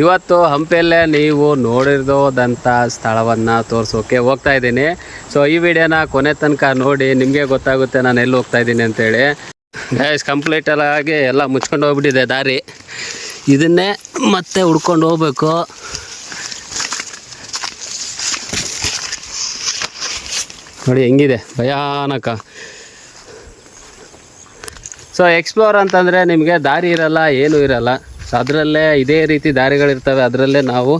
ಇವತ್ತು ಹಂಪಿಯಲ್ಲೇ ನೀವು ನೋಡಿರೋದಂಥ ಸ್ಥಳವನ್ನು ತೋರಿಸೋಕೆ ಹೋಗ್ತಾ ಇದ್ದೀನಿ. ಸೊ ಈ ವಿಡಿಯೋನ ಕೊನೆ ತನಕ ನೋಡಿ ನಿಮಗೆ ಗೊತ್ತಾಗುತ್ತೆ ನಾನು ಎಲ್ಲಿ ಹೋಗ್ತಾ ಇದ್ದೀನಿ ಅಂತೇಳಿ. ಗ್ಯಾಸ್ ಕಂಪ್ಲೀಟ್ ಆಗಿ ಎಲ್ಲ ಮುಚ್ಕೊಂಡು ಹೋಗ್ಬಿಟ್ಟಿದೆ ದಾರಿ. ಇದನ್ನೇ ಮತ್ತೆ ಹುಡ್ಕೊಂಡು ಹೋಗ್ಬೇಕು. ನೋಡಿ, ಹೆಂಗಿದೆ? ಭಯಾನಕ. ಸೊ ಎಕ್ಸ್ಪ್ಲೋರ್ ಅಂತಂದರೆ ನಿಮಗೆ ದಾರಿ ಇರಲ್ಲ, ಏನೂ ಇರಲ್ಲ. ಅದರಲ್ಲೇ ಇದೇ ರೀತಿ ದಾರಿಗಳಿರ್ತವೆ ಅದರಲ್ಲೇ ನಾವು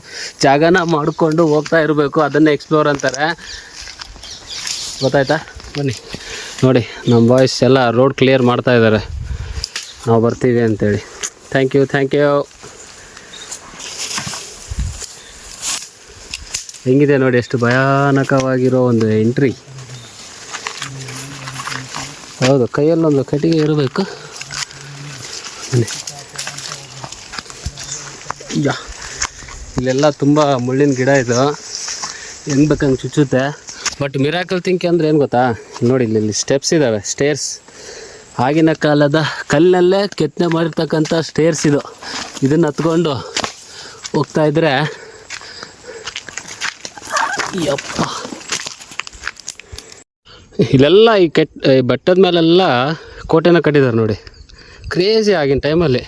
ಜಾಗನ ಮಾಡಿಕೊಂಡು ಹೋಗ್ತಾ ಇರಬೇಕು. ಅದನ್ನೇ ಎಕ್ಸ್ಪ್ಲೋರ್ ಅಂತಾರೆ. ಗೊತ್ತಾಯ್ತಾ? ಬನ್ನಿ. ನೋಡಿ, ನಮ್ಮ ಬಾಯ್ಸ್ ಎಲ್ಲ ರೋಡ್ ಕ್ಲಿಯರ್ ಮಾಡ್ತಾ ಇದ್ದಾರೆ. ನಾವು ಬರ್ತೀವಿ ಅಂತೇಳಿ. ಥ್ಯಾಂಕ್ ಯು ಥ್ಯಾಂಕ್ ಯು ಹೆಂಗಿದೆ ನೋಡಿ, ಎಷ್ಟು ಭಯಾನಕವಾಗಿರೋ ಒಂದು ಎಂಟ್ರಿ ಹೌದು, ಕೈಯಲ್ಲೊಂದು ಕಟ್ಟಿಗೆ ಇರಬೇಕು. ಬನ್ನಿ. ಯಾ ಇಲ್ಲೆಲ್ಲ ತುಂಬ ಮುಳ್ಳಿನ ಗಿಡ ಇದು. ಹೆಂಗೆ ಬೇಕಂಗೆ ಚುಚ್ಚುತ್ತೆ. ಬಟ್ ಮಿರಾಕಲ್ ಥಿಂಕ್ ಅಂದರೆ ಏನು ಗೊತ್ತಾ? ನೋಡಿ ಇಲ್ಲಿ ಸ್ಟೆಪ್ಸ್ ಇದ್ದಾವೆ ಸ್ಟೇರ್ಸ್ ಆಗಿನ ಕಾಲದ ಕಲ್ಲಲ್ಲೇ ಕೆತ್ತನೆ ಮಾಡಿರ್ತಕ್ಕಂಥ ಸ್ಟೇರ್ಸ್ ಇದು. ಇದನ್ನು ಹತ್ಕೊಂಡು ಹೋಗ್ತಾ ಇದ್ರೆ ಯಪ್ಪ. ಇಲ್ಲೆಲ್ಲ ಈ ಕೆಟ್ಟ ಈ ಬೆಟ್ಟದ ಮೇಲೆಲ್ಲ ಕೋಟೆನ ಕಟ್ಟಿದ್ದಾರೆ ನೋಡಿ. ಕ್ರೇಜಿ ಆಗಿನ ಟೈಮಲ್ಲಿ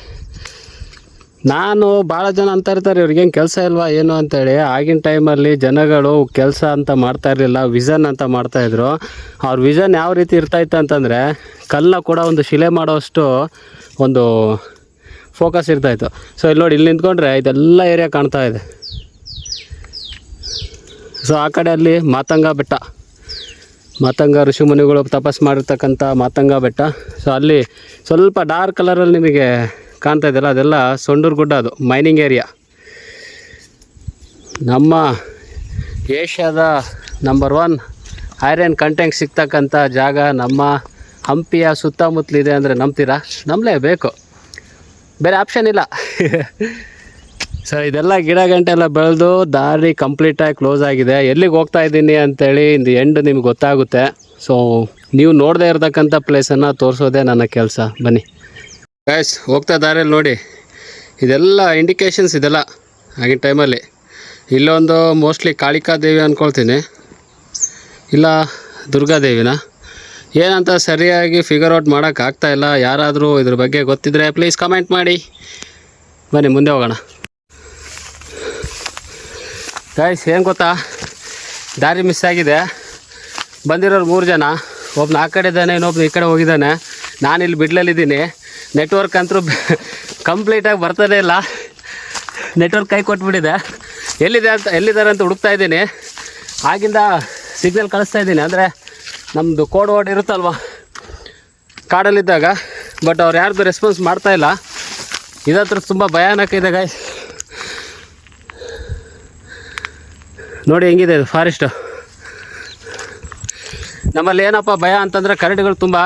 ನಾನು ಭಾಳ ಜನ ಅಂತ ಇರ್ತಾರೆ ಇವ್ರಿಗೇನು ಕೆಲಸ ಇಲ್ವಾ, ಏನು ಅಂತೇಳಿ. ಆಗಿನ ಟೈಮಲ್ಲಿ ಜನಗಳು ಕೆಲಸ ಅಂತ ಮಾಡ್ತಾ ಇರಲಿಲ್ಲ ವಿಷನ್ ಅಂತ ಮಾಡ್ತಾಯಿದ್ರು ಅವ್ರ ವಿಷನ್ ಯಾವ ರೀತಿ ಇರ್ತಾಯಿತ್ತು ಅಂತಂದರೆ ಕಲ್ಲ ಕೂಡ ಒಂದು ಶಿಲೆ ಮಾಡೋಷ್ಟು ಒಂದು ಫೋಕಸ್ ಇರ್ತಾಯಿತ್ತು ಸೊ ಇಲ್ಲಿ ನೋಡಿ ಇಲ್ಲಿ ನಿಂತ್ಕೊಂಡ್ರೆ ಇದೆಲ್ಲ ಏರಿಯಾ ಕಾಣ್ತಾ ಇದೆ. ಸೊ ಆ ಕಡೆ ಅಲ್ಲಿ ಮಾತಂಗ ಬೆಟ್ಟ. ಮಾತಂಗ ಋಷಿಮುನಿಗಳು ತಪಸ್ ಮಾಡಿರ್ತಕ್ಕಂಥ ಮಾತಂಗ ಬೆಟ್ಟ. ಸೊ ಅಲ್ಲಿ ಸ್ವಲ್ಪ ಡಾರ್ಕ್ ಕಲರಲ್ಲಿ ನಿಮಗೆ ಕಾಣ್ತಾ ಇದೆಯಲ್ಲ, ಅದೆಲ್ಲ ಸೊಂಡೂರು ಗುಡ್ಡ ಅದು, ಮೈನಿಂಗ್ ಏರಿಯಾ. ನಮ್ಮ ಏಷ್ಯಾದ ನಂಬರ್ ಒನ್ ಐರನ್ ಕಂಟೆಂಟ್ ಸಿಗ್ತಕ್ಕಂಥ ಜಾಗ, ನಮ್ಮ ಹಂಪಿಯ ಸುತ್ತಮುತ್ತಲಿದೆ ಅಂದರೆ ನಂಬ್ತೀರಾ? ನಂಬಲೇಬೇಕು. ಬೇರೆ ಆಪ್ಷನ್ ಇಲ್ಲ. ಸರ್ ಇದೆಲ್ಲ ಗಿಡ ಗಂಟೆ ಎಲ್ಲ ಬೆಳೆದು ದಾರಿ ಕಂಪ್ಲೀಟಾಗಿ ಕ್ಲೋಸ್ ಆಗಿದೆ. ಎಲ್ಲಿಗೆ ಹೋಗ್ತಾ ಇದ್ದೀನಿ ಅಂತೇಳಿ ಇಂದು ಎಂಡ್ ನಿಮ್ಗೆ ಗೊತ್ತಾಗುತ್ತೆ. ಸೊ ನೀವು ನೋಡದೇ ಇರತಕ್ಕಂಥ ಪ್ಲೇಸನ್ನು ತೋರಿಸೋದೇ ನನ್ನ ಕೆಲಸ. ಬನ್ನಿ. ಗೈಸ್ ಹೋಗ್ತಾ ದಾರಿಯಲ್ಲಿ ನೋಡಿ. ಇದೆಲ್ಲ ಇಂಡಿಕೇಶನ್ಸ್ ಇದೆಲ್ಲ ಆಗಿನ ಟೈಮಲ್ಲಿ ಇಲ್ಲೊಂದು ಮೋಸ್ಟ್ಲಿ ಕಾಳಿಕಾ ದೇವಿ ಅಂದ್ಕೊಳ್ತೀನಿ ಇಲ್ಲ ದುರ್ಗಾದೇವಿನ ಏನಂತ ಸರಿಯಾಗಿ ಫಿಗರ್ ಔಟ್ ಮಾಡೋಕ್ಕಾಗ್ತಾ ಇಲ್ಲ. ಯಾರಾದರೂ ಇದ್ರ ಬಗ್ಗೆ ಗೊತ್ತಿದ್ರೆ ಪ್ಲೀಸ್ ಕಮೆಂಟ್ ಮಾಡಿ. ಬನ್ನಿ, ಮುಂದೆ ಹೋಗೋಣ. ಗಾಯ್ಸ್ ಏನು ಗೊತ್ತಾ? ದಾರಿ ಮಿಸ್ ಆಗಿದೆ. ಬಂದಿರೋರು ಮೂರು ಜನ. ಒಬ್ಬನ ಆ ಕಡೆ ಇದ್ದಾನೆ ಇನ್ನೊಬ್ನು ಈ ಕಡೆ ಹೋಗಿದ್ದಾನೆ. ನಾನಿಲ್ಲಿ ಬಿಡ್ಲಲ್ಲಿದ್ದೀನಿ. ನೆಟ್ವರ್ಕ್ ಅಂತೂ ಕಂಪ್ಲೀಟಾಗಿ ಬರ್ತಾನೆ ಇಲ್ಲ. ನೆಟ್ವರ್ಕ್ ಕೈ ಕೊಟ್ಬಿಟ್ಟಿದೆ. ಎಲ್ಲಿದೆ ಅಂತ ಎಲ್ಲಿದ್ದಾರೆ ಅಂತ ಹುಡುಕ್ತಾ ಇದ್ದೀನಿ. ಆಗಿಂದ ಸಿಗ್ನಲ್ ಕಳಿಸ್ತಾ ಇದ್ದೀನಿ. ಅಂದರೆ ನಮ್ಮದು ಕೋಡ್ ವರ್ಡ್ ಇರುತ್ತಲ್ವ? ಕಾಡಲ್ಲಿದ್ದಾಗ. ಬಟ್ ಅವ್ರು ಯಾರ್ದು ರೆಸ್ಪಾನ್ಸ್ ಮಾಡ್ತಾ ಇಲ್ಲ. ಇದತ್ರ ತುಂಬ ಭಯಾನಕ ಇದೆ ಗಾಯ್ ನೋಡಿ ಹೆಂಗಿದೆ ಇದು ಫಾರೆಸ್ಟು ನಮ್ಮಲ್ಲಿ ಏನಪ್ಪ ಭಯ ಅಂತಂದರೆ ಕರಡಿಗಳು ತುಂಬ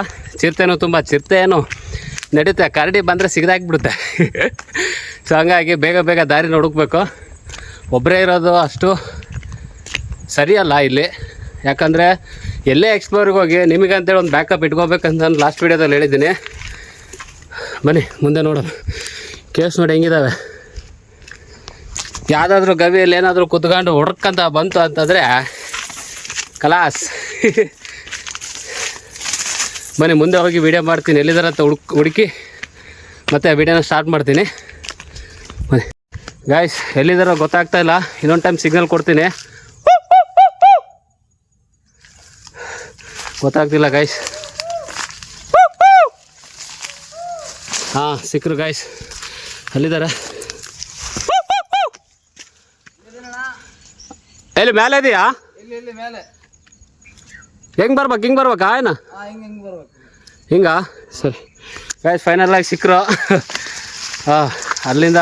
ಚಿರತೆನೂ, ತುಂಬ ಚಿರತೆ ಏನು ನಡೀತೆ, ಕರಡಿ ಬಂದರೆ ಸಿಗದಾಕ್ಬಿಡುತ್ತೆ ಸೊ ಹಂಗಾಗಿ ಬೇಗ ಬೇಗ ದಾರಿ ಹುಡುಕ್ಬೇಕು. ಒಬ್ಬರೇ ಇರೋದು ಅಷ್ಟು ಸರಿಯಲ್ಲ ಇಲ್ಲಿ. ಯಾಕಂದರೆ ಎಲ್ಲೇ ಎಕ್ಸ್ಪ್ಲೋರಿಗೆ ಹೋಗಿ ನಿಮಗಂತೇಳಿ ಒಂದು ಬ್ಯಾಕಪ್ ಇಟ್ಕೋಬೇಕಂತ ನಾನು ಲಾಸ್ಟ್ ವೀಡಿಯೋದಲ್ಲಿ ಹೇಳಿದ್ದೀನಿ. ಬನ್ನಿ, ಮುಂದೆ ನೋಡೋಣ. ಕೇಸ್ ನೋಡಿ ಹೆಂಗಿದಾವೆ. ಯಾವುದಾದ್ರೂ ಗವಿಯಲ್ಲಿ ಏನಾದರೂ ಕುತ್ಕೊಂಡು ಹುಡ್ಕಂತ ಬಂತು ಅಂತಂದರೆ, ಕಲಾಸ್. ಬನ್ನಿ ಮುಂದೆ ಹೋಗಿ ವೀಡಿಯೋ ಮಾಡ್ತೀನಿ. ಎಲ್ಲಿದ್ದಾರೆ ಅಂತ ಹುಡುಕ್, ಹುಡುಕಿ ಮತ್ತೆ ವೀಡಿಯೋನ ಸ್ಟಾರ್ಟ್ ಮಾಡ್ತೀನಿ. ಬನ್ನಿ ಗಾಯ್ಸ್ ಎಲ್ಲಿದ್ದಾರೋ ಗೊತ್ತಾಗ್ತಾ ಇಲ್ಲ. ಇನ್ನೊಂದು ಟೈಮ್ ಸಿಗ್ನಲ್ ಕೊಡ್ತೀನಿ. ಗೊತ್ತಾಗ್ತಿಲ್ಲ ಗಾಯ್ಸ್ ಹಾಂ ಸಿಕ್ಕರು ಗಾಯ್ಸ್ ಅಲ್ಲಿದ್ದಾರೆ ಎಲ್ಲಿ, ಮೇಲೆ ಇದೆಯಾ? ಹೆಂಗೆ ಬರ್ಬೇಕು ಹಿಂಗೆ ಬರ್ಬೇಕಾ ಏನ? ಹಾ ಹಿಂಗ್ ಹಿಂಗ್ ಬರ್ಬೇಕು. ಹಿಂಗ? ಸರಿ. ಗಾಯ್ಸ್ ಫೈನಲ್ ಆಗಿ ಸಿಕ್ಕರು ಹಾಂ ಅಲ್ಲಿಂದ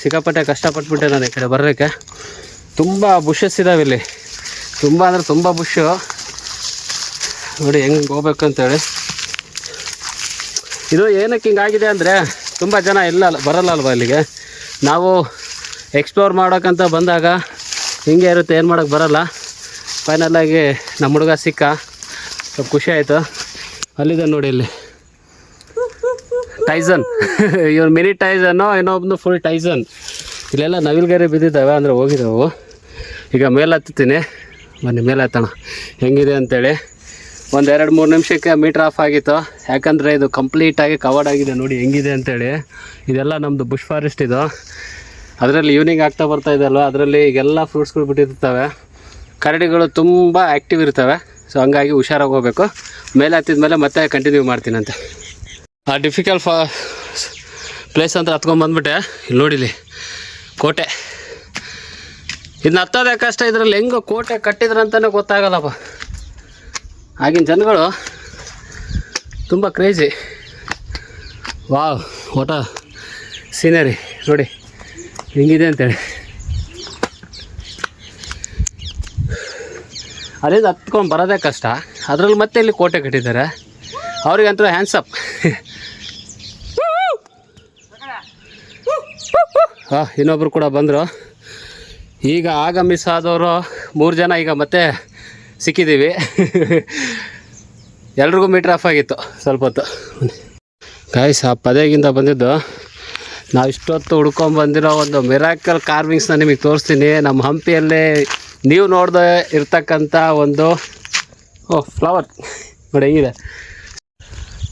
ಸಿಕ್ಕಾಪಟ್ಟೆ ಕಷ್ಟಪಟ್ಬಿಟ್ಟೆ ನಾನು ಈ ಕಡೆ ಬರೋಕ್ಕೆ ತುಂಬ ಬುಷಸ್ ಇದಾವೆ ಇಲ್ಲಿ. ತುಂಬ ಅಂದರೆ ತುಂಬ ಬುಷು ನೋಡಿ ಹೆಂಗೆ ಹೋಗ್ಬೇಕು ಅಂತೇಳಿ. ಇದು ಏನಕ್ಕೆ ಹಿಂಗಾಗಿದೆ ಅಂದರೆ ತುಂಬ ಜನ ಇಲ್ಲ ಬರಲ್ಲ ಅಲ್ವಾ ಇಲ್ಲಿಗೆ? ನಾವು ಎಕ್ಸ್ಪ್ಲೋರ್ ಮಾಡೋಕ್ಕಂತ ಬಂದಾಗ ಹಿಂಗೆ ಇರುತ್ತೆ ಏನು ಮಾಡೋಕ್ಕೆ ಬರಲ್ಲ. ಫೈನಲಾಗಿ ನಮ್ಮ ಹುಡುಗ ಸಿಕ್ಕ. ಸ್ವಲ್ಪ ಖುಷಿ ಆಯಿತು. ಅಲ್ಲಿದೆ ನೋಡಿ ಇಲ್ಲಿ. ಟೈಸನ್ ಇವ್ರು ಮಿನಿ ಟೈಸನ್ನು ಇನ್ನೊಬ್ನು ಫುಲ್ ಟೈಸನ್ ಇಲ್ಲೆಲ್ಲ ನವಿಲ್ಗರೆ ಬಿದ್ದಿದ್ದಾವೆ, ಅಂದರೆ ಹೋಗಿದ್ದಾವು. ಈಗ ಮೇಲೆ ಹತ್ತುತ್ತೀನಿ ಬನ್ನಿ ಮೇಲೆ ಹತ್ತೋಣ ಹೆಂಗಿದೆ ಅಂತೇಳಿ. ಒಂದು ಎರಡು ಮೂರು ನಿಮಿಷಕ್ಕೆ ಮೀಟ್ರ್ ಆಫ್ ಆಗಿತ್ತು. ಯಾಕಂದರೆ ಇದು ಕಂಪ್ಲೀಟಾಗಿ ಕವರ್ಡ್ ಆಗಿದೆ ನೋಡಿ, ಹೆಂಗಿದೆ ಅಂತೇಳಿ. ಇದೆಲ್ಲ ನಮ್ಮದು ಬುಷ್ ಫಾರೆಸ್ಟ್ ಇದು. ಅದರಲ್ಲಿ ಈವ್ನಿಂಗ್ ಆಗ್ತಾ ಬರ್ತಾ ಇದೆ ಅಲ್ವಾ? ಅದರಲ್ಲಿ ಈಗೆಲ್ಲ ಫ್ರೂಟ್ಸ್ಗಳು ಬಿಟ್ಟಿರ್ತವೆ. ಕರಡಿಗಳು ತುಂಬ ಆ್ಯಕ್ಟಿವ್ ಇರ್ತವೆ. ಸೊ ಹಂಗಾಗಿ ಹುಷಾರಾಗಿ ಹೋಗಬೇಕು. ಮೇಲೆ ಹತ್ತಿದ ಮೇಲೆ ಮತ್ತೆ ಕಂಟಿನ್ಯೂ ಮಾಡ್ತೀನಂತೆ. ಆ ಡಿಫಿಕಲ್ಟ್ ಫಾ ಪ್ಲೇಸ್ ಅಂತ ಹತ್ಕೊಂಡು ಬಂದ್ಬಿಟ್ಟೆ. ಇಲ್ಲಿ ನೋಡಿಲಿ ಕೋಟೆ. ಇದನ್ನ ಹತ್ತೋದೇ ಕಷ್ಟ, ಇದ್ರಲ್ಲಿ ಹೆಂಗೋ ಕೋಟೆ ಕಟ್ಟಿದ್ರಂತಲೇ ಗೊತ್ತಾಗಲ್ಲಪ್ಪ. ಆಗಿನ ಜನಗಳು ತುಂಬ ಕ್ರೇಜಿ ವಾವ್ ಓಟ ಸೀನರಿ ನೋಡಿ, ಹೆಂಗಿದೆ ಅಂತೇಳಿ. ಅಲ್ಲಿಂದ ಹತ್ಕೊಂಡು ಬರೋದೇ ಕಷ್ಟ. ಅದರಲ್ಲಿ ಮತ್ತೆ ಇಲ್ಲಿ ಕೋಟೆ ಕಟ್ಟಿದ್ದಾರೆ. ಅವ್ರಿಗಂತೂ ಹ್ಯಾಂಡ್ಸಪ್ ಹಾಂ ಇನ್ನೊಬ್ರು ಕೂಡ ಬಂದರು. ಈಗ ಆಗ ಮಿಸ್ ಆದವರು ಮೂರು ಜನ ಈಗ ಮತ್ತೆ ಸಿಕ್ಕಿದ್ದೀವಿ ಎಲ್ರಿಗೂ ಮೀಟ್ರ್ ಆಫ್ ಆಗಿತ್ತು ಸ್ವಲ್ಪ ಹೊತ್ತು. ಗಾಯ್ಸ್ ಆ ಪದೆಗಿಂತ ಬಂದಿದ್ದು ನಾವು ಇಷ್ಟೊತ್ತು ಹುಡ್ಕೊಂಡು ಬಂದಿರೋ ಒಂದು ಮಿರಾಕಲ್ ಕಾರ್ವಿಂಗ್ಸ್ನ ನಿಮಗೆ ತೋರಿಸ್ತೀನಿ. ನಮ್ಮ ಹಂಪಿಯಲ್ಲೇ ನೀವು ನೋಡ್ದೆ ಇರ್ತಕ್ಕಂಥ ಒಂದು ಫ್ಲವರ್ ನೋಡಿ ಹೆಂಗಿದೆ?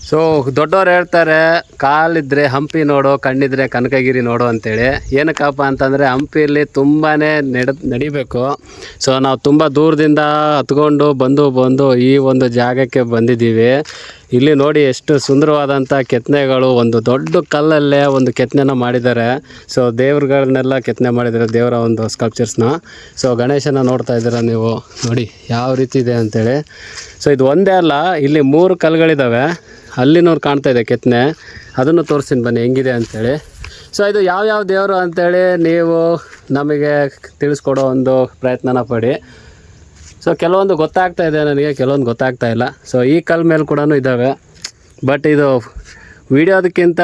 ಸೊ ದೊಡ್ಡವ್ರು ಹೇಳ್ತಾರೆ, ಕಾಲಿದ್ರೆ ಹಂಪಿ ನೋಡು, ಕಣ್ಣಿದ್ರೆ ಕನಕಗಿರಿ ನೋಡು ಅಂತೇಳಿ. ಏನಕ್ಕಪ್ಪ ಅಂತಂದರೆ, ಹಂಪಿಯಲ್ಲಿ ತುಂಬಾ ನಡ, ನಡಿಬೇಕು. ಸೊ ನಾವು ತುಂಬ ದೂರದಿಂದ ಹತ್ಕೊಂಡು ಬಂದು ಬಂದು ಈ ಒಂದು ಜಾಗಕ್ಕೆ ಬಂದಿದ್ದೀವಿ. ಇಲ್ಲಿ ನೋಡಿ ಎಷ್ಟು ಸುಂದರವಾದಂಥ ಕೆತ್ತನೆಗಳು, ಒಂದು ದೊಡ್ಡ ಕಲ್ಲಲ್ಲೇ ಒಂದು ಕೆತ್ತನೆನ ಮಾಡಿದ್ದಾರೆ. ಸೊ ದೇವ್ರುಗಳನ್ನೆಲ್ಲ ಕೆತ್ತನೆ ಮಾಡಿದ್ದಾರೆ, ದೇವರ ಒಂದು ಸ್ಕಲ್ಪ್ಚರ್ಸ್ನ ಸೊ ಗಣೇಶನ ನೋಡ್ತಾ ಇದ್ದೀರ ನೀವು? ನೋಡಿ, ಯಾವ ರೀತಿ ಇದೆ ಅಂತೇಳಿ. ಸೊ ಇದು ಒಂದೇ ಅಲ್ಲ, ಇಲ್ಲಿ ಮೂರು ಕಲ್ಲುಗಳಿದ್ದಾವೆ ಅಲ್ಲಿನವ್ರು ಕಾಣ್ತಾ ಇದೆ ಕೆತ್ತನೆ. ಅದನ್ನು ತೋರಿಸ್ತೀನಿ ಬನ್ನಿ, ಹೆಂಗಿದೆ ಅಂತೇಳಿ. ಸೊ ಇದು ಯಾವ್ಯಾವ ದೇವರು ಅಂತೇಳಿ ನೀವು ನಮಗೆ ತಿಳಿಸ್ಕೊಡೋ ಒಂದು ಪ್ರಯತ್ನನ ಪಡಿ. ಸೊ ಕೆಲವೊಂದು ಗೊತ್ತಾಗ್ತಾ ಇದೆ ನನಗೆ, ಕೆಲವೊಂದು ಗೊತ್ತಾಗ್ತಾ ಇಲ್ಲ. ಸೊ ಈ ಕಲ್ ಮೇಲೆ ಕೂಡ ಇದ್ದಾವೆ. ಬಟ್ ಇದು ವಿಡಿಯೋದಕ್ಕಿಂತ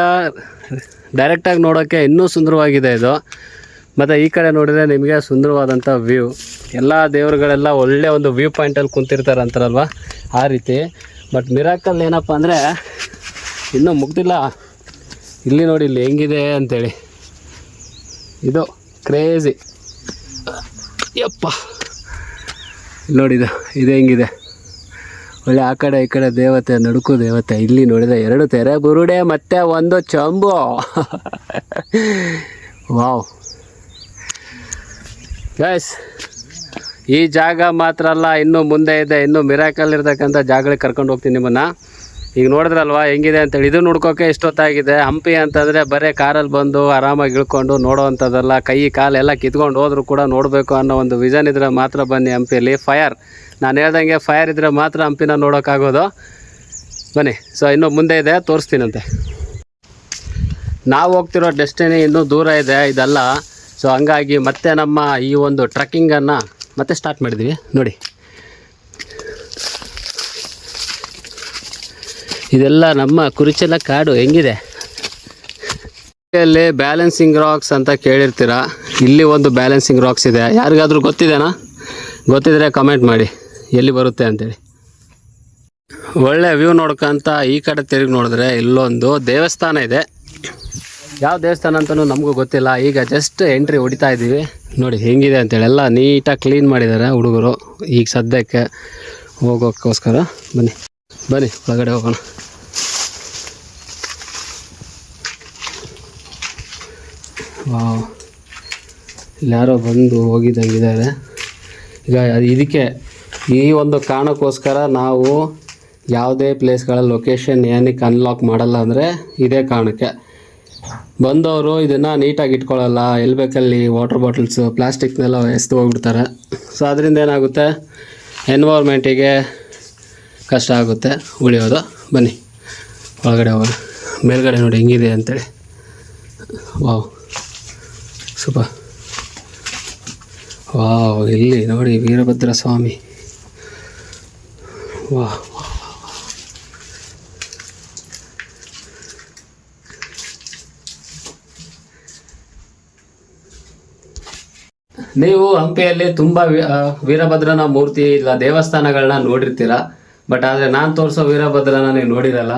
ಡೈರೆಕ್ಟಾಗಿ ನೋಡೋಕ್ಕೆ ಇನ್ನೂ ಸುಂದರವಾಗಿದೆ ಇದು. ಮತ್ತು ಈ ಕಡೆ ನೋಡಿದರೆ ನಿಮಗೆ ಸುಂದರವಾದಂಥ ವ್ಯೂ ಎಲ್ಲ ದೇವರುಗಳೆಲ್ಲ ಒಳ್ಳೆಯ ಒಂದು ವ್ಯೂ ಪಾಯಿಂಟಲ್ಲಿ ಕುಂತಿರ್ತಾರೆ ಅಂತಾರಲ್ವ ಆ ರೀತಿ. ಬಟ್ ಮಿರಾಕಲ್ ಏನಪ್ಪ ಅಂದರೆ ಇನ್ನೂ ಮುಗ್ದಿಲ್ಲ. ಇಲ್ಲಿ ನೋಡಿ ಇಲ್ಲಿ ಹೆಂಗಿದೆ ಅಂತೇಳಿ. ಇದು ಕ್ರೇಜಿ ಯಪ್ಪ. ನೋಡಿದ ಇದು ಹೆಂಗಿದೆ. ಒಳ್ಳೆ ಆ ಕಡೆ ಈ ಕಡೆ ದೇವತೆ, ನಡುಕು ದೇವತೆ. ಇಲ್ಲಿ ನೋಡಿದ ಎರಡು ತೆರೆ ಬುರುಡೆ, ಮತ್ತೆ ಒಂದು ಚಂಬು. ವಾವ್ ಗೈಸ್ ಈ ಜಾಗ ಮಾತ್ರ ಅಲ್ಲ, ಇನ್ನೂ ಮುಂದೆ ಇದೆ, ಇನ್ನೂ ಮಿರಾಕಲ್ ಇರ್ತಕ್ಕಂಥ ಜಾಗಗಳಿಗೆ ಕರ್ಕೊಂಡು ಹೋಗ್ತೀನಿ ನಿಮ್ಮನ್ನು. ಈಗ ನೋಡಿದ್ರಲ್ವಾ, ಹೆಂಗಿದೆ ಅಂತೇಳಿ. ಇದು ನೋಡ್ಕೋಕೆ ಇಷ್ಟೊತ್ತಾಗಿದೆ. ಹಂಪಿ ಅಂತಂದರೆ ಬರೀ ಕಾರಲ್ಲಿ ಬಂದು ಆರಾಮಾಗಿ ಇಳ್ಕೊಂಡು ನೋಡೋವಂಥದ್ದಲ್ಲ, ಕೈ, ಕಾಲು ಎಲ್ಲ ಕಿತ್ಕೊಂಡು ಹೋದರೂ ಕೂಡ ನೋಡಬೇಕು ಅನ್ನೋ ಒಂದು ವಿಷನ್ ಇದ್ರೆ ಮಾತ್ರ ಬನ್ನಿ ಹಂಪಿಯಲ್ಲಿ. ಫೈರ್ ನಾನು ಹೇಳ್ದಂಗೆ ಫೈರ್ ಇದ್ದರೆ ಮಾತ್ರ ಹಂಪಿನ ನೋಡೋಕ್ಕಾಗೋದು. ಬನ್ನಿ. ಸೊ ಇನ್ನೂ ಮುಂದೆ ಇದೆ. ತೋರಿಸ್ತೀನಂತೆ. ನಾವು ಹೋಗ್ತಿರೋ ಡೆಸ್ಟಿನಿ ಇನ್ನೂ ದೂರ ಇದೆ, ಇದೆಲ್ಲ. ಸೊ ಹಂಗಾಗಿ ಮತ್ತೆ ನಮ್ಮ ಈ ಒಂದು ಟ್ರಕ್ಕಿಂಗನ್ನು ಮತ್ತೆ ಸ್ಟಾರ್ಟ್ ಮಾಡಿದ್ದೀವಿ ನೋಡಿ. ಇದೆಲ್ಲ ನಮ್ಮ ಕುರಿಚಲ ಕಾಡು. ಹೆಂಗಿದೆ? ಇಲ್ಲಿ ಬ್ಯಾಲೆನ್ಸಿಂಗ್ ರಾಕ್ಸ್ ಅಂತ ಕೇಳಿರ್ತೀರ? ಇಲ್ಲಿ ಒಂದು ಬ್ಯಾಲೆನ್ಸಿಂಗ್ ರಾಕ್ಸ್ ಇದೆ. ಯಾರಿಗಾದ್ರೂ ಗೊತ್ತಿದೆನಾ? ಗೊತ್ತಿದ್ರೆ ಕಮೆಂಟ್ ಮಾಡಿ. ಎಲ್ಲಿ ಬರುತ್ತೆ ಅಂತೇಳಿ. ಒಳ್ಳೆ ವ್ಯೂ ನೋಡ್ಕೊಂತ ಈ ಕಡೆ ತಿರುಗಿ ನೋಡಿದ್ರೆ ಇಲ್ಲೊಂದು ದೇವಸ್ಥಾನ ಇದೆ. ಯಾವ ದೇವಸ್ಥಾನ ಅಂತಲೂ ನಮಗೂ ಗೊತ್ತಿಲ್ಲ. ಈಗ ಜಸ್ಟ್ ಎಂಟ್ರಿ ಹೊಡಿತಾ ಇದ್ದೀವಿ. ನೋಡಿ ಹೆಂಗಿದೆ ಅಂತೇಳಿ. ಎಲ್ಲ ನೀಟಾಗಿ ಕ್ಲೀನ್ ಮಾಡಿದ್ದಾರೆ ಹುಡುಗರು. ಈಗ ಸದ್ಯಕ್ಕೆ ಹೋಗೋಕ್ಕೋಸ್ಕರ ಬನ್ನಿ. ಬನ್ನಿ, ಒಳಗಡೆ ಹೋಗೋಣ. ಇಲ್ಲಾರೋ ಬಂದು ಹೋಗಿದ್ದಂಗಿದ್ದಾರೆ. ಈಗ ಇದಕ್ಕೆ ಈ ಒಂದು ಕಾರಣಕ್ಕೋಸ್ಕರ ನಾವು ಯಾವುದೇ ಪ್ಲೇಸ್ಗಳ ಲೊಕೇಶನ್ ಏನಕ್ಕೆ ಅನ್ಲಾಕ್ ಮಾಡಲ್ಲ ಅಂದರೆ ಇದೇ ಕಾರಣಕ್ಕೆ. ಬಂದವರು ಇದನ್ನು ನೀಟಾಗಿ ಇಟ್ಕೊಳ್ಳಲ್ಲ. ಎಲ್ಲಿ ಬೇಕಲ್ಲಿ ವಾಟರ್ ಬಾಟಲ್ಸು ಪ್ಲಾಸ್ಟಿಕ್ನೆಲ್ಲ ಎಸ್ದು ಹೋಗ್ಬಿಡ್ತಾರೆ. ಸೊ ಅದರಿಂದ ಏನಾಗುತ್ತೆ? ಎನ್ವೈರ್ಮೆಂಟಿಗೆ ಕಷ್ಟ ಆಗುತ್ತೆ ಉಳಿಯೋದು. ಬನ್ನಿ, ಒಳಗಡೆ ಹೋಗೋಣ. ಮೇಲ್ಗಡೆ ನೋಡಿ ಹೆಂಗಿದೆ ಅಂತೇಳಿ. ವಾವ್ ಸೂಪರ್ ವಾವ್ ಇಲ್ಲಿ ನೋಡಿ ವೀರಭದ್ರ ಸ್ವಾಮಿ ವಾಹ್ ನೀವು ಹಂಪಿಯಲ್ಲಿ ತುಂಬ ವೀರಭದ್ರನ ಮೂರ್ತಿ ಇಲ್ಲ ದೇವಸ್ಥಾನಗಳನ್ನ ನೋಡಿರ್ತೀರ? ಬಟ್ ಆದರೆ ನಾನು ತೋರಿಸೋ ವೀರಭದ್ರನ ನೀವು ನೋಡಿರಲ್ಲ.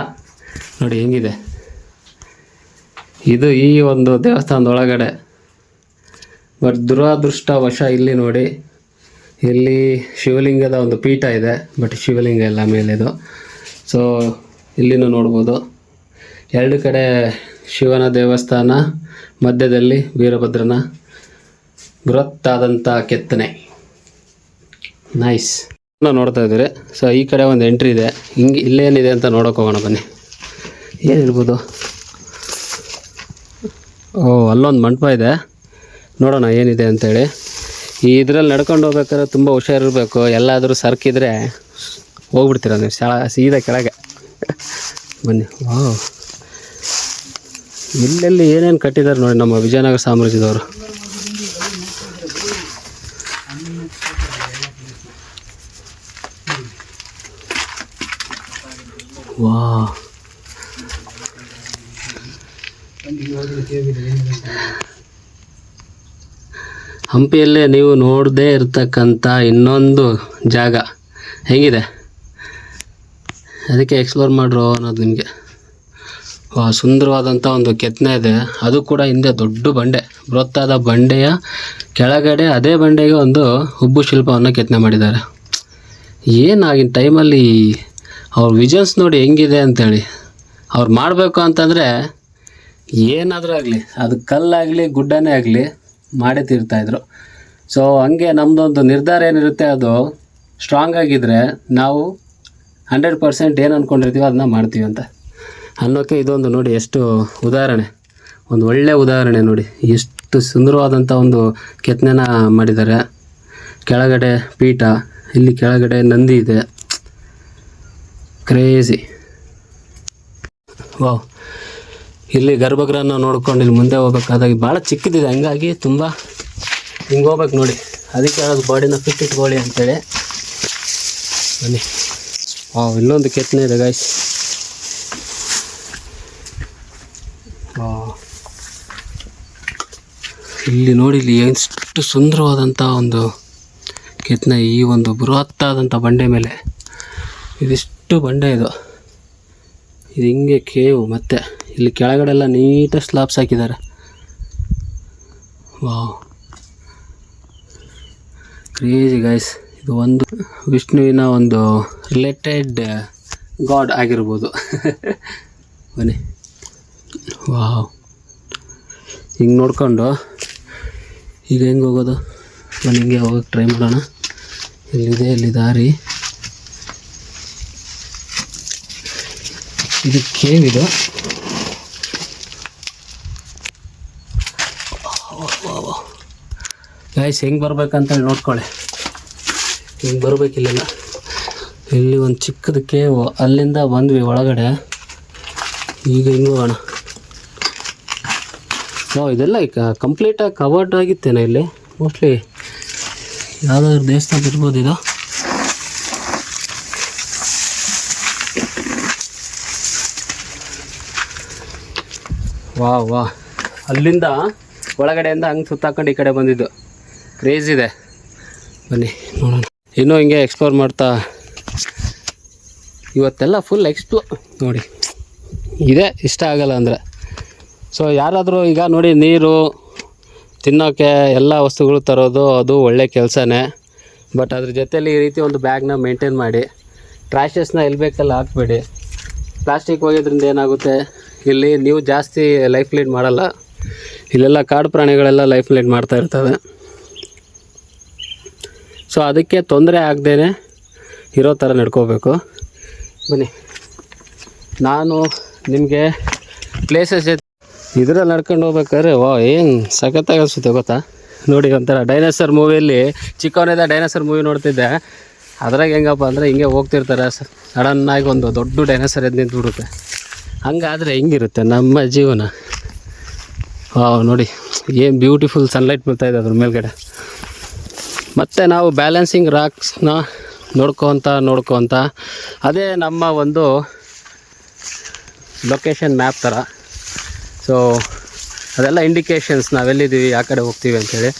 ನೋಡಿ ಹೆಂಗಿದೆ. ಇದು ಈ ಒಂದು ದೇವಸ್ಥಾನದ ಒಳಗಡೆ ಬಟ್ ದುರಾದೃಷ್ಟವಶ ಇಲ್ಲಿ ನೋಡಿ, ಇಲ್ಲಿ ಶಿವಲಿಂಗದ ಒಂದು ಪೀಠ ಇದೆ ಬಟ್ ಶಿವಲಿಂಗ ಎಲ್ಲ ಮೇಲೆದು ಸೊ ಇಲ್ಲಿನೂ ನೋಡ್ಬೋದು. ಎರಡು ಕಡೆ ಶಿವನ ದೇವಸ್ಥಾನ, ಮಧ್ಯದಲ್ಲಿ ವೀರಭದ್ರನ. ಬೃಹತ್ತಾದಂಥ ಕೆತ್ತನೆ. ನೈಸ್ ನೋಡ್ತಾ ಇದ್ದೀರಿ. ಸೊ ಈ ಕಡೆ ಒಂದು ಎಂಟ್ರಿ ಇದೆ. ಹಿಂಗೆ ಇಲ್ಲೇನಿದೆ ಅಂತ ನೋಡೋಕೆ ಹೋಗೋಣ, ಬನ್ನಿ. ಏನಿರ್ಬೋದು ಓ, ಅಲ್ಲೊಂದು ಮಂಟಪ ಇದೆ. ನೋಡೋಣ ಏನಿದೆ ಅಂತೇಳಿ. ಈ ಇದ್ರಲ್ಲಿ ನಡ್ಕೊಂಡು ಹೋಗ್ಬೇಕಾದ್ರೆ ತುಂಬ ಹುಷಾರಿರಬೇಕು. ಎಲ್ಲಾದರೂ ಸರ್ಕಿದ್ರೆ ಹೋಗ್ಬಿಡ್ತೀರ ನೀವು? ಶಾಳ, ಸೀದಾ ಕೆಳಗೆ. ಬನ್ನಿ. ಓ ಎಲ್ಲೆಲ್ಲಿ ಏನೇನು ಕಟ್ಟಿದ್ದಾರೆ ನೋಡಿ ನಮ್ಮ ವಿಜಯನಗರ ಸಾಮ್ರಾಜ್ಯದವರು. ವಾ ಹಂಪಿಯಲ್ಲೇ ನೀವು ನೋಡದೇ ಇರ್ತಕ್ಕಂಥ ಇನ್ನೊಂದು ಜಾಗ. ಹೇಗಿದೆ? ಅದಕ್ಕೆ ಎಕ್ಸ್ಪ್ಲೋರ್ ಮಾಡ್ರು ಅನ್ನೋದು ನಿಮಗೆ. ಸುಂದರವಾದಂಥ ಒಂದು ಕೆತ್ತನೆ ಇದೆ. ಅದು ಕೂಡ ಹಿಂದೆ ದೊಡ್ಡ ಬಂಡೆ. ಬೃಹತ್ತಾದ ಬಂಡೆಯ ಕೆಳಗಡೆ ಅದೇ ಬಂಡೆಗೆ ಒಂದು ಹುಬ್ಬು ಶಿಲ್ಪವನ್ನು ಕೆತ್ತನೆ ಮಾಡಿದ್ದಾರೆ. ಏನಾಗಿನ ಟೈಮಲ್ಲಿ ಅವ್ರ ವಿಜನ್ಸ್ ನೋಡಿ ಹೆಂಗಿದೆ ಅಂತೇಳಿ. ಅವ್ರು ಮಾಡಬೇಕು ಅಂತಂದರೆ ಏನಾದರೂ ಆಗಲಿ, ಅದು ಕಲ್ಲಾಗಲಿ, ಗುಡ್ಡನೇ ಆಗಲಿ ಮಾಡೇ ತೀರ್ತಾಯಿದ್ರು ಸೊ ಹಂಗೆ ನಮ್ಮದೊಂದು ನಿರ್ಧಾರ ಏನಿರುತ್ತೆ, ಅದು ಸ್ಟ್ರಾಂಗ್ ಆಗಿದ್ದರೆ ನಾವು ಹಂಡ್ರೆಡ್ ಪರ್ಸೆಂಟ್ ಏನು ಅಂದ್ಕೊಂಡಿರ್ತೀವೋ ಅದನ್ನ ಮಾಡ್ತೀವಿ ಅಂತ. ಅನ್ನೋಕ್ಕೆ ಇದೊಂದು ನೋಡಿ ಎಷ್ಟು ಉದಾಹರಣೆ. ಒಂದು ಒಳ್ಳೆಯ ಉದಾಹರಣೆ ನೋಡಿ. ಎಷ್ಟು ಸುಂದರವಾದಂಥ ಒಂದು ಕೆತ್ತನೆನ ಮಾಡಿದ್ದಾರೆ. ಕೆಳಗಡೆ ಪೀಠ, ಇಲ್ಲಿ ಕೆಳಗಡೆ ನಂದಿ ಇದೆ. ಕ್ರೇಜಿ ವಾವ್ ಇಲ್ಲಿ ಗರ್ಭಗೃಹನ ನೋಡ್ಕೊಂಡು ಇಲ್ಲಿ ಮುಂದೆ ಹೋಗ್ಬೇಕಾದಾಗ ಭಾಳ ಚಿಕ್ಕದಿದೆ. ಹಂಗಾಗಿ ತುಂಬ ಹಿಂಗೆ ಹೋಗ್ಬೇಕು ನೋಡಿ. ಅದಕ್ಕೆ ಹೇಳೋದು ಬಾಡಿನ ಫಿಟ್ ಇಟ್ಕೊಳ್ಳಿ ಅಂತೇಳಿ. ಬನ್ನಿ. ವಾವ್ ಇನ್ನೊಂದು ಕೆತ್ತನೆ ಇದೆ ಗಾಯ್ಸ್ ಇಲ್ಲಿ ನೋಡಿ, ಇಲ್ಲಿ ಎಷ್ಟು ಸುಂದರವಾದಂಥ ಒಂದು ಕೆತ್ತನೆ ಈ ಒಂದು ಬೃಹತ್ತಾದಂಥ ಬಂಡೆ ಮೇಲೆ. ಇದಿಷ್ಟು ಬಂಡೆ ಇದು. ಇದು ಹಿಂಗೆ ಕೇವು ಮತ್ತೆ. ಇಲ್ಲಿ ಕೆಳಗಡೆ ಎಲ್ಲ ನೀಟಾಗಿ ಸ್ಲಾಬ್ಸ್ ಹಾಕಿದ್ದಾರೆ. ವಾವ್. ಕ್ರೇಜಿ ಗೈಸ್ ಇದು ಒಂದು ವಿಷ್ಣುವಿನ ಒಂದು ರಿಲೇಟೆಡ್ ಗಾಡ್ ಆಗಿರ್ಬೋದು. ಬನ್ನಿ. ವಾವ್. ಹಿಂಗೆ ನೋಡ್ಕೊಂಡು. ಈಗ ಹೆಂಗೆ ಹೋಗೋದು? ಬನ್ನಿ, ಹಿಂಗೆ ಹೋಗೋಕೆ ಟ್ರೈ ಮಾಡೋಣ. ಇಲ್ಲಿದೆ ಇಲ್ಲಿ ದಾರಿ? ಇದು ಕೇವ್ ಇದು ಗಾಯ್ಸ್ ಹೆಂಗೆ ಬರ್ಬೇಕಂತೇಳಿ ನೋಡ್ಕೊಳ್ಳಿ. ಹಿಂಗೆ ಬರಬೇಕಿಲ್ಲ ಇಲ್ಲಿ ಒಂದು ಚಿಕ್ಕದ ಕೇವು, ಅಲ್ಲಿಂದ ಬಂದ್ವಿ ಒಳಗಡೆ. ಈಗ ಹಿಂಗೆ ಹೋಗೋಣ. ಓ ಇದೆಲ್ಲ ಈಗ ಕಂಪ್ಲೀಟಾಗಿ ಕವರ್ಡ್ ಆಗಿತ್ತೇನೆ ಇಲ್ಲಿ? ಮೋಸ್ಟ್ಲಿ ಯಾವುದಾದ್ರು ದೇವಸ್ಥಾನ ಇರ್ಬೋದು ಇದು? ವಾ ವಾ. ಅಲ್ಲಿಂದ ಒಳಗಡೆಯಿಂದ ಹಂಗೆ ಸುತ್ತಾಕೊಂಡು ಈ ಕಡೆ ಬಂದಿದ್ದು. ಕ್ರೇಜ್ ಇದೆ. ಬನ್ನಿ, ನೋಡೋಣ. ಇನ್ನೂ ಹಿಂಗೆ ಎಕ್ಸ್ಪ್ಲೋರ್ ಮಾಡ್ತಾ ಇವತ್ತೆಲ್ಲ ಫುಲ್ ಎಕ್ಸ್ಪ್ಲೋ ನೋಡಿ. ಇದೆ, ಇಷ್ಟ ಆಗಲ್ಲ ಅಂದರೆ. ಸೊ ಯಾರಾದರೂ ಈಗ ನೋಡಿ ನೀರು ತಿನ್ನೋಕ್ಕೆ ಎಲ್ಲ ವಸ್ತುಗಳು ತರೋದು ಅದು ಒಳ್ಳೆ ಕೆಲಸನೇ. ಬಟ್ ಅದ್ರ ಜೊತೆಯಲ್ಲಿ ಈ ರೀತಿ ಒಂದು ಬ್ಯಾಗ್ನ ಮೇಂಟೈನ್ ಮಾಡಿ. ಟ್ರ್ಯಾಶಸ್ನ ಎಲ್ಲಿ ಬೇಕಲ್ಲಿ ಹಾಕ್ಬೇಡಿ. ಪ್ಲಾಸ್ಟಿಕ್ ಹೋಗಿದ್ರಿಂದ ಏನಾಗುತ್ತೆ? ಇಲ್ಲಿ ನೀವು ಜಾಸ್ತಿ ಲೈಫ್ ಲೀಡ್ ಮಾಡಲ್ಲ. ಇಲ್ಲೆಲ್ಲ ಕಾಡು ಪ್ರಾಣಿಗಳೆಲ್ಲ ಲೈಫ್ ಲೀಡ್ ಮಾಡ್ತಾ ಇರ್ತವೆ. ಸೊ ಅದಕ್ಕೆ ತೊಂದರೆ ಆಗದೇ ಇರೋ ಥರ ನಡ್ಕೋಬೇಕು. ಬನ್ನಿ. ನಾನು ನಿಮಗೆ ಪ್ಲೇಸಸ್ ಇದ್ರಲ್ಲಿ ನಡ್ಕೊಂಡು ಹೋಗ್ಬೇಕಾದ್ರೆ, ವಾ, ಏನು ಸಖತ್ತಾಗಿ ಅನಿಸುತ್ತೆ ಗೊತ್ತಾ? ನೋಡಿ, ಒಂಥರ ಡೈನೋಸರ್ ಮೂವಿಯಲ್ಲಿ ಚಿಕ್ಕವನಿಂದ ಡೈನೋಸರ್ ಮೂವಿ ನೋಡ್ತಿದ್ದೆ. ಅದ್ರಾಗ ಹೆಂಗಪ್ಪ ಅಂದರೆ ಹಿಂಗೆ ಹೋಗ್ತಿರ್ತಾರೆ. ಸಡನ್ನಾಗಿ ಒಂದು ದೊಡ್ಡ ಡೈನೋಸರ್ ಎದ್ದು ನಿಂತ್ಬಿಡುತ್ತೆ. ಹಂಗಾದರೆ ಹೆಂಗಿರುತ್ತೆ ನಮ್ಮ ಜೀವನ? ನೋಡಿ. ಏನು ಬ್ಯೂಟಿಫುಲ್ ಸನ್ಲೈಟ್ ಇದೆ ಅದ್ರ ಮೇಲ್ಗಡೆ. ಮತ್ತು ನಾವು ಬ್ಯಾಲೆನ್ಸಿಂಗ್ ರಾಕ್ಸ್ನ ನೋಡ್ಕೊತ ನೋಡ್ಕೊತ ಅದೇ ನಮ್ಮ ಒಂದು ಲೊಕೇಶನ್ ಮ್ಯಾಪ್ ಥರ ಸೊ ಅದೆಲ್ಲ ಇಂಡಿಕೇಶನ್ಸ್ ನಾವೆಲ್ಲಿದ್ದೀವಿ ಯಾವ ಕಡೆ ಹೋಗ್ತೀವಿ ಅಂತೇಳಿ.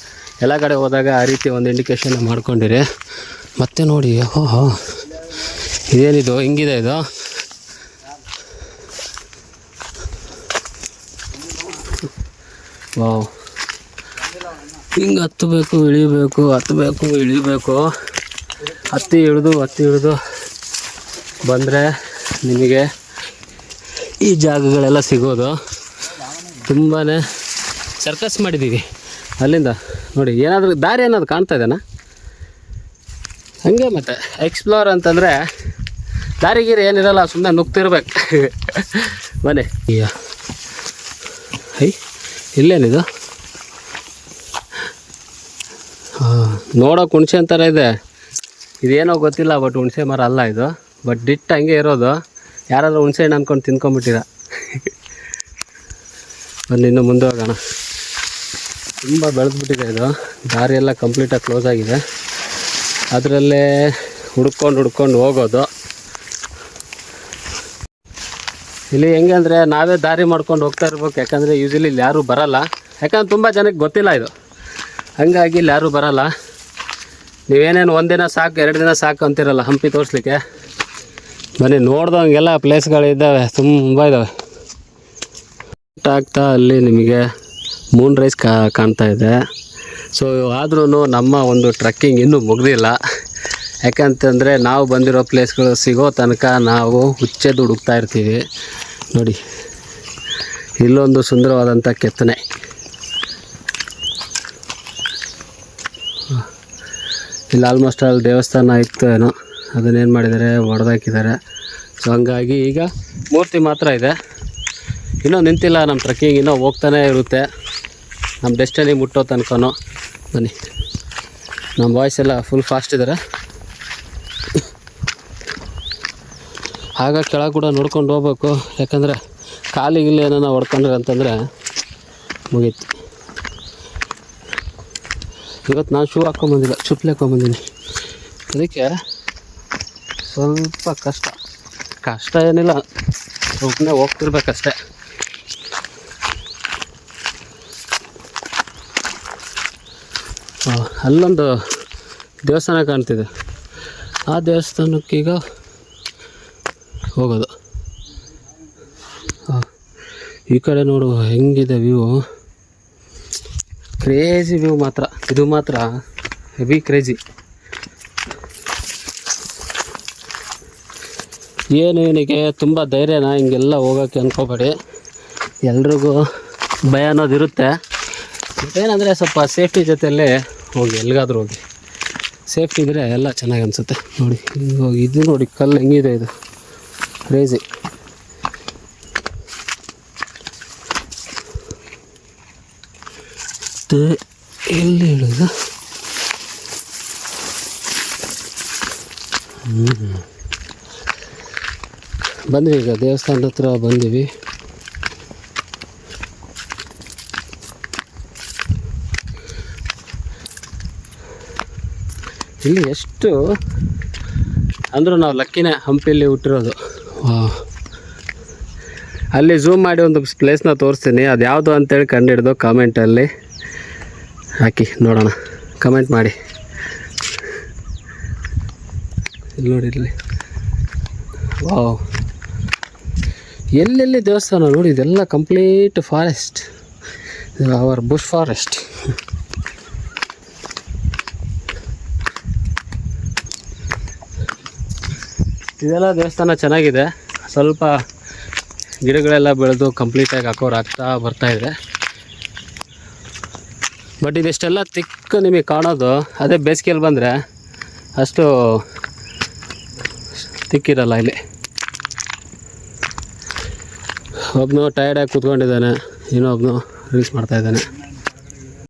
ಎಲ್ಲ ಕಡೆ ಹೋದಾಗ ಆ ರೀತಿ ಒಂದು ಇಂಡಿಕೇಶನ್ ಮಾಡ್ಕೊಂಡಿರಿ. ಮತ್ತೆ ನೋಡಿ, ಓಹೋ, ಇದೇನಿದು, ಹಿಂಗಿದೆ ಇದು? ವಾವ್. ಹಿಂಗೆ ಹತ್ತಬೇಕು ಇಳಿಬೇಕು ಹತ್ತಬೇಕು ಇಳಿಬೇಕು. ಹತ್ತಿ ಇಳಿದು ಹತ್ತಿ ಇಳಿದು ಬಂದರೆ ನಿಮಗೆ ಈ ಜಾಗಗಳೆಲ್ಲ ಸಿಗೋದು. ತುಂಬಾ ಸರ್ಕಸ್ ಮಾಡಿದ್ದೀವಿ. ಅಲ್ಲಿಂದ ನೋಡಿ, ಏನಾದರೂ ದಾರಿ ಏನಾದ್ರು ಕಾಣ್ತಾ ಇದೆನಾ? ಹಂಗೆ ಮತ್ತೆ ಎಕ್ಸ್ಪ್ಲೋರ್ ಅಂತಂದರೆ ದಾರಿಗೀರಿ ಏನಿರಲ್ಲ ಸುಮ್ಮನೆ ನುಗ್ತಿರ್ಬೇಕು. ಬನ್ನಿ ಅಯ್ಯ. ಐ ಇಲ್ಲೇನಿದು ಹಾಂ ನೋಡೋಕೆ ಹುಣ್ಸೆ ಅಂತಾರ ಇದೆ. ಇದೇನೋ ಗೊತ್ತಿಲ್ಲ ಬಟ್ ಹುಣಸೆ ಮರ ಅಲ್ಲ ಇದು. ಬಟ್ ಡಿಟ್ಟ ಹಂಗೆ ಇರೋದು. ಯಾರಾದರೂ ಹುಣಸೆ ಹಣ್ಣು ಅಂದ್ಕೊಂಡು ತಿನ್ಕೊಂಬಿಟ್ಟಿರ? ಬನ್ನಿ, ಇನ್ನು ಮುಂದೆ ಹೋಗೋಣ. ತುಂಬ ಬೆಳೆದ್ಬಿಟ್ಟಿದೆ ಇದು. ದಾರಿಯೆಲ್ಲ ಕಂಪ್ಲೀಟಾಗಿ ಕ್ಲೋಸ್ ಆಗಿದೆ. ಅದರಲ್ಲೇ ಹುಡ್ಕೊಂಡು ಹುಡ್ಕೊಂಡು ಹೋಗೋದು. ಇಲ್ಲಿ ಹೆಂಗೆ ಅಂದರೆ ನಾವೇ ದಾರಿ ಮಾಡ್ಕೊಂಡು ಹೋಗ್ತಾ ಇರ್ಬೇಕು. ಯಾಕಂದರೆ ಯೂಶಲಿ ಇಲ್ಲಿ ಯಾರೂ ಬರಲ್ಲ. ಯಾಕಂದ್ರೆ ತುಂಬ ಜನಕ್ಕೆ ಗೊತ್ತಿಲ್ಲ ಇದು. ಹಂಗಾಗಿ ಇಲ್ಲಿ ಯಾರೂ ಬರಲ್ಲ. ನೀವೇನೇನು ಒಂದಿನ ಸಾಕು, ಎರಡು ದಿನ ಸಾಕು ಅಂತಿರಲ್ಲ ಹಂಪಿ ತೋರಿಸ್ಲಿಕ್ಕೆ. ಬನ್ನಿ, ನೋಡ್ದಂಗೆಲ್ಲ ಪ್ಲೇಸ್ಗಳಿದ್ದಾವೆ ತುಂಬ ಇದ್ದಾವೆ. ಆಗ್ತಾ ಅಲ್ಲಿ ನಿಮಗೆ ಮೂನ್ ರೈಸ್ ಕಾ, ಕಾಣ್ತಾ ಇದೆ. ಸೊ ಆದ್ರೂ ನಮ್ಮ ಒಂದು ಟ್ರಕ್ಕಿಂಗ್ ಇನ್ನೂ ಮುಗ್ದಿಲ್ಲ. ಯಾಕಂತಂದರೆ ನಾವು ಬಂದಿರೋ ಪ್ಲೇಸ್ಗಳು ಸಿಗೋ ತನಕ ನಾವು ಹುಚ್ಚೆದು ಹುಡುಕ್ತಾ ಇರ್ತೀವಿ. ನೋಡಿ. ಇಲ್ಲೊಂದು ಸುಂದರವಾದಂಥ ಕೆತ್ತನೆ. ಇಲ್ಲಿ ಆಲ್ಮೋಸ್ಟ್ ಅಲ್ಲಿ ದೇವಸ್ಥಾನ ಇತ್ತು ಏನೋ. ಅದನ್ನೇನು ಮಾಡಿದ್ದಾರೆ? ಹೊಡೆದಾಕಿದ್ದಾರೆ ಸೊ ಹಂಗಾಗಿ ಈಗ ಮೂರ್ತಿ ಮಾತ್ರ ಇದೆ. ಇನ್ನೂ ನಿಂತಿಲ್ಲ ನಮ್ಮ ಟ್ರಕ್ಕಿಂಗ್ ಇನ್ನೂ ಹೋಗ್ತಾನೆ ಇರುತ್ತೆ. ನಮ್ಮ ಡೆಸ್ಟಿನಿ ಮುಟ್ಟೋ ತನಕನೂ. ಬನ್ನಿ. ನಮ್ಮ ಬಾಯ್ಸ್ ಎಲ್ಲ ಫುಲ್ ಫಾಸ್ಟ್ ಇದ್ದಾರೆ ಆಗ ಕೆಳಗೆ ಕೂಡ ನೋಡ್ಕೊಂಡು ಹೋಗ್ಬೇಕು. ಯಾಕಂದರೆ ಕಾಲಿಗೆ ಇಲ್ಲಿ ಏನೋ ಹೊಡ್ಕೊಂಡ್ರೆ ಅಂತಂದರೆ ಮುಗೀತು. ಇವತ್ತು ನಾನು ಶೂ ಹಾಕ್ಕೊಂಬಂದಿಲ್ಲ ಚುಪ್ಲಿ ಹಾಕ್ಕೊಂಬಂದಿನಿ ಅದಕ್ಕೆ ಸ್ವಲ್ಪ ಕಷ್ಟ. ಕಷ್ಟ ಏನಿಲ್ಲ ಒಬ್ಬನೇ ಹೋಗ್ತಿರ್ಬೇಕಷ್ಟೆ. ಅಲ್ಲೊಂದು ದೇವಸ್ಥಾನ ಕಾಣ್ತಿದೆ. ಆ ದೇವಸ್ಥಾನಕ್ಕೀಗ ಹೋಗೋದು. ಈ ಕಡೆ ನೋಡು ಹೆಂಗಿದೆ ವ್ಯೂ ಕ್ರೇಜಿ ವ್ಯೂ ಮಾತ್ರ. ಇದು ಮಾತ್ರ ಹೆವಿ ಕ್ರೇಜಿ ಏನು ಇವನಿಗೆ ತುಂಬ ಧೈರ್ಯನ ಹಿಂಗೆಲ್ಲ ಹೋಗೋಕ್ಕೆ ಅನ್ಕೋಬೇಡಿ. ಎಲ್ರಿಗೂ ಭಯ ಅನ್ನೋದು ಇರುತ್ತೆ. ಏನಂದರೆ ಸ್ವಲ್ಪ ಸೇಫ್ಟಿ ಜೊತೆಯಲ್ಲೇ ಹೋಗಿ, ಎಲ್ಲಿಗಾದ್ರೂ ಹೋಗಿ. ಸೇಫ್ಟಿ ಇದ್ದರೆ ಎಲ್ಲ ಚೆನ್ನಾಗಿ ಅನಿಸುತ್ತೆ. ನೋಡಿ, ಇದು ನೋಡಿ, ಕಲ್ಲು ಹೆಂಗಿದೆ ಇದು. ಕ್ರೇಜಿ ಎಲ್ಲಿ ಹೇಳೋದು? ಬಂದ್ವಿ ಈಗ, ದೇವಸ್ಥಾನದ ಹತ್ರ ಬಂದೀವಿ. ಇಲ್ಲಿ ಎಷ್ಟು? ಅಂದರೂ ನಾವು ಲಕ್ಕಿನೇ ಹಂಪಿಯಲ್ಲಿ ಹುಟ್ಟಿರೋದು. ಅಲ್ಲಿ ಝೂಮ್ ಮಾಡಿ ಒಂದು ಪ್ಲೇಸ್ನ ತೋರಿಸ್ತೀನಿ. ಅದು ಯಾವುದು ಅಂತೇಳಿ ಕಂಡುಹಿಡ್ದು ಕಾಮೆಂಟಲ್ಲಿ ಹಾಕಿ, ನೋಡೋಣ. ಕಮೆಂಟ್ ಮಾಡಿ. ಇಲ್ಲಿ ನೋಡಿ, ಇಲ್ಲಿ. ವಾವ್ ಎಲ್ಲೆಲ್ಲಿ ದೇವಸ್ಥಾನ ನೋಡಿ, ಇದೆಲ್ಲ complete forest our bush forest ಇದೆಲ್ಲ ದೇವಸ್ಥಾನ ಚೆನ್ನಾಗಿದೆ. ಸ್ವಲ್ಪ ಗಿಡಗಳೆಲ್ಲ ಬೆಳೆದು ಕಂಪ್ಲೀಟಾಗಿ ಹಾಕೋರು ಆಗ್ತಾ ಬರ್ತಾ ಇದೆ. ಬಟ್ ಇದಿಷ್ಟೆಲ್ಲ ತಿಕ್ಕ ನಿಮಗೆ ಕಾಣೋದು, ಅದೇ ಬೇಸಿಗೆಯಲ್ಲಿ ಬಂದರೆ ಅಷ್ಟು ತಿಕ್ಕಿರಲ್ಲ ಇಲ್ಲಿ. ಒಬ್ಬನು ಟಯರ್ಡಾಗಿ ಕೂತ್ಕೊಂಡಿದ್ದಾನೆ ಇನ್ನೊಬ್ಬನು ರೀಲ್ಸ್ ಮಾಡ್ತಾ ಇದ್ದಾನೆ.